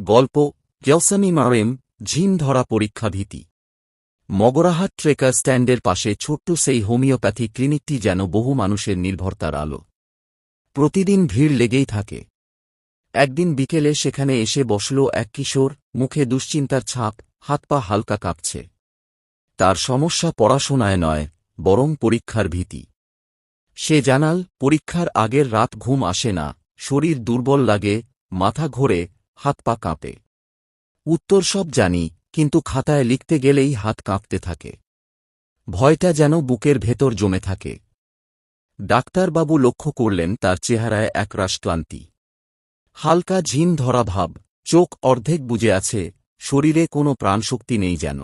গল্প, কেলসামি মারেম ঝিম ধরা পরীক্ষা ভীতি মগরাহাট ট্রেকার স্ট্যান্ডের পাশে ছোট্ট সেই হোমিওপ্যাথি ক্লিনিকটি যেন বহু মানুষের নির্ভরতার আলো। প্রতিদিন ভিড় লেগেই থাকে। একদিন বিকেলে সেখানে এসে বসল এক কিশোর, মুখে দুশ্চিন্তার ছাপ, হাত পা হালকা কাঁপছে। তার সমস্যা পড়াশোনায় নয়, বরং পরীক্ষার ভীতি। সে জানাল, পরীক্ষার আগের রাত ঘুম আসে না, শরীর দুর্বল লাগে, মাথা ঘোরে হাত পা কাঁপে। উত্তর সব জানি, কিন্তু খাতায় লিখতে গেলেই হাত কাঁপতে থাকে। ভয়টা যেন বুকের ভেতর জমে থাকে। ডাক্তারবাবু লক্ষ্য করলেন তার চেহারায় একরাশ ক্লান্তি। হালকা ঝিন ধরা ভাব, চোখ অর্ধেক বুজে আছে, শরীরে কোনো প্রাণশক্তি নেই যেন।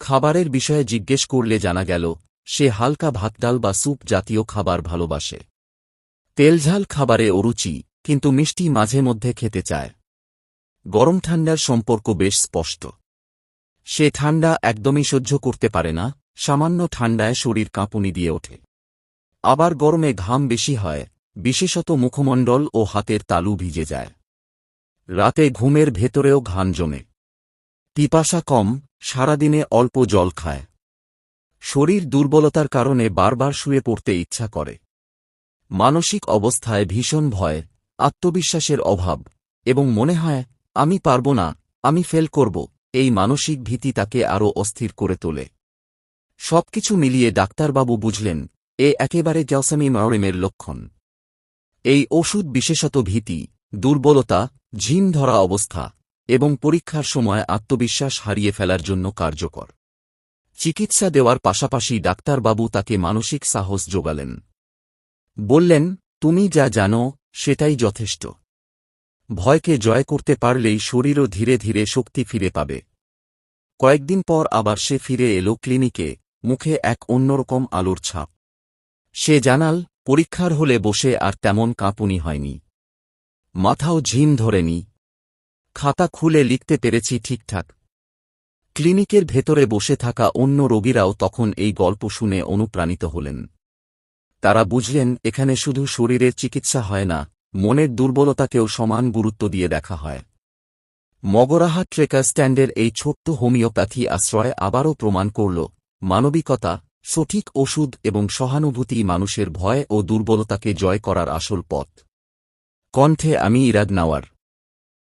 খাবারের বিষয়ে জিজ্ঞেস করলে জানা গেল, সে হালকা ভাত ডাল বা স্যুপ জাতীয় খাবার ভালোবাসে। তেলঝাল খাবারে অরুচি, কিন্তু মিষ্টি মাঝে মধ্যে খেতে চায়। গরম ঠান্ডার সম্পর্ক বেশ স্পষ্ট। সে ঠান্ডা একদমই সহ্য করতে পারে না, সামান্য ঠান্ডায় শরীর কাঁপুনি দিয়ে ওঠে। আবার গরমে ঘাম বেশি হয়, বিশেষত মুখমণ্ডল ও হাতের তালু ভিজে যায়। রাতে ঘুমের ভেতরেও ঘান জমে। পিপাসা কম, সারাদিনে অল্প জল খায়। শরীর দুর্বলতার কারণে বারবার শুয়ে পড়তে ইচ্ছা করে। মানসিক অবস্থায় ভীষণ ভয়, আত্মবিশ্বাসের অভাব এবং মনে হয় আমি পারব না, আমি ফেল করব, এই মানসিক ভীতি তাকে আরও অস্থির করে তোলে। সবকিছু মিলিয়ে ডাক্তারবাবু বুঝলেন, এ একেবারে জ্যাসামি মারেমের লক্ষণ। এই ওষুধ বিশেষত ভীতি, দুর্বলতা, ঝিম ধরা অবস্থা এবং পরীক্ষার সময় আত্মবিশ্বাস হারিয়ে ফেলার জন্য কার্যকর। চিকিৎসা দেওয়ার পাশাপাশি ডাক্তারবাবু তাকে মানসিক সাহস যোগালেন। বললেন, তুমি যা জানো, সেটাই যথেষ্ট। ভয়কে জয় করতে পারলেই শরীরও ধীরে ধীরে শক্তি ফিরে পাবে। কয়েকদিন পর আবার সে ফিরে এলো ক্লিনিকে, মুখে এক অন্যরকম আলোর ছাপ। সে জানাল, পরীক্ষার হলে বসে আর তেমন কাঁপুনি হয়নি। মাথাও ঝিম ধরেনি। খাতা খুলে লিখতে পেরেছি ঠিকঠাক। ক্লিনিকের ভেতরে বসে থাকা অন্য রোগীরাও তখন এই গল্প শুনে অনুপ্রাণিত হলেন। তারা বুঝলেন, এখানে শুধু শরীরের চিকিৎসা হয় না মনের দুর্বলতাকেও সমান গুরুত্ব দিয়ে দেখা হয়। মগরাহা ট্রেকার স্ট্যান্ডের এই ছোট্ট হোমিওপ্যাথি আশ্রয় আবারও প্রমাণ করল, মানবিকতা, সঠিক ওষুধ এবং সহানুভূতি মানুষের ভয় ও দুর্বলতাকে জয় করার আসল পথ। কণ্ঠে আমি ইরাদ নাওয়ার